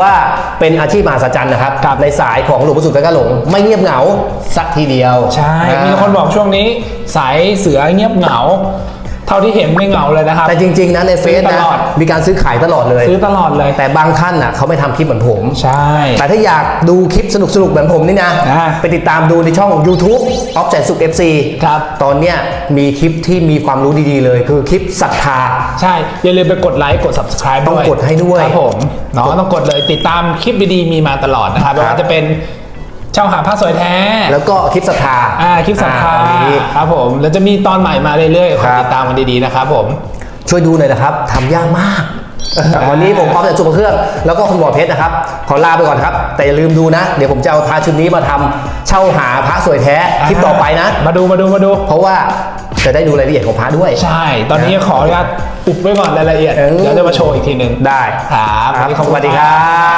ว่าเป็นอาชีพมหัศจรรย์นะครับครับในสายของหลวงปู่สุดกระหลง ไม่เงียบเหงาสักทีเดียว ใช่อ่ามีคนบอกช่วงนี้ สายเสือเงียบเหงา เท่าที่เห็นไม่เหงาเลยนะครับ แต่จริง ๆนะในเฟซซื้อตนะลอดมีการซื้อขายตลอดเลย ซื้อตลอดเลย แต่บางท่านน่ะเขาไม่ทำคลิปเหมือนผม ใช่ แต่ถ้าอยากดูคลิปสนุกๆเหมือนผมนี่นะอ่าไปติดตามดูในช่อง YouTube ออฟแสนสุข FC ครับ ตอนเนี้ยมีคลิปที่มีความรู้ดีๆเลย คือคลิปศรัทธา ใช่ อย่าลืมไปกดไลค์กด subscribe ต้องด้วยกดให้ด้วยครับผมเนาะต้องกดเลยติดตามคลิปดีๆมีมาตลอดนะครับไม่ครับว่าจะเป็นเช่าหาผ้าสวยแท้ แล้วก็คลิปศรัทธาอ่าคลิปสัมภาอ่ตอนนี้ ครับผมแล้วจะมีตอนใหม่มาเรื่อยๆขอครับติดตามกันดีๆนะครับผม ช่วยดูหน่อยนะครับทำยากมากวันนี้ผมออฟจากจุกเครื่อง แล้วก็คุณหมอเพชรนะครับ ขอลาไปก่อนครับ แต่อย่าลืมดูนะ เดี๋ยวผมจะเอาพระชุดนี้มาทำเช่าหาพระสวยแท้คลิปต่อไปนะ มาดูมาดูมาดู เพราะว่าจะได้ดูรายละเอียดของพระด้วย ใช่ ตอนนี้ขออนุญาตอุบไว้ก่อนรายละเอียด เออ เดี๋ยวจะมาโชว์อีกทีหนึ่งได้ครับครับวันนี้ขอบสคุณวัสดีคมารักบ